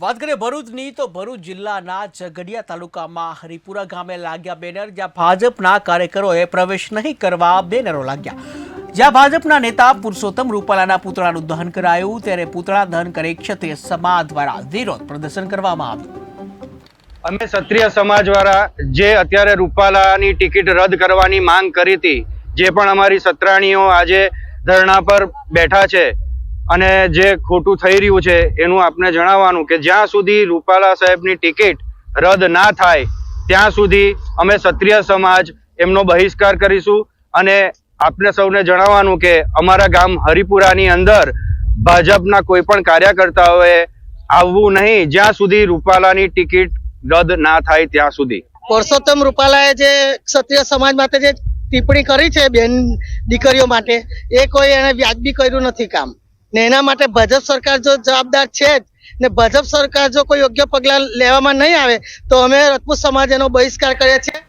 વાત કરીએ ભરૂચની, તો ભરૂચ જિલ્લાના ઝઘડિયા તાલુકામાં હરિપુરા ગામે લાગ્યા બેનર, જ્યાં ભાજપના કાર્યકરોએ પ્રવેશ નહીં કરવા બેનરો લાગ્યા. જ્યાં ભાજપના નેતા પુરુષોત્તમ રૂપાલાના પુતળાનું દહન કરાયું, ત્યારે પુતળા દહન કરે ક્ષત્રિય સમાજ દ્વારા વિરોધ પ્રદર્શન કરવામાં આવ્યું. અમે ક્ષત્રિય સમાજ દ્વારા જે અત્યારે રૂપાલાની ટિકિટ રદ કરવાની માંગ કરી હતી, જે પણ અમારી સત્રાણીઓ આજે ધરણા પર બેઠા છે અને જે ખોટું થઈ રહ્યું છે એનું આપણે જણાવવાનું કે જ્યાં સુધી રૂપાલા સાહેબની ટિકિટ રદ ના થાય, ત્યાં સુધી અમે ક્ષત્રિય સમાજ એમનો બહિષ્કાર કરીશું અને આપને સૌને જણાવવાનું કે અમારા ગામ હરિપુરાની અંદર ભાજપના કોઈ પણ કાર્યકર્તાઓએ આવવું નહીં, જ્યાં સુધી રૂપાલાની ટિકિટ રદ ના થાય ત્યાં સુધી. પુરુષોત્તમ રૂપાલાએ જે ક્ષત્રિય સમાજ માટે જે ટિપ્પણી કરી છે બેન દીકરીઓ માટે, એ કોઈ એને વ્યાજબી કર્યું નથી કામ. ને એના માટે ભાજપ સરકાર જો જવાબદાર છે જ, ને ભાજપ સરકાર જો કોઈ યોગ્ય પગલાં લેવામાં નહીં આવે, તો અમે રજપૂત સમાજ એનો બહિષ્કાર કરીએ છીએ.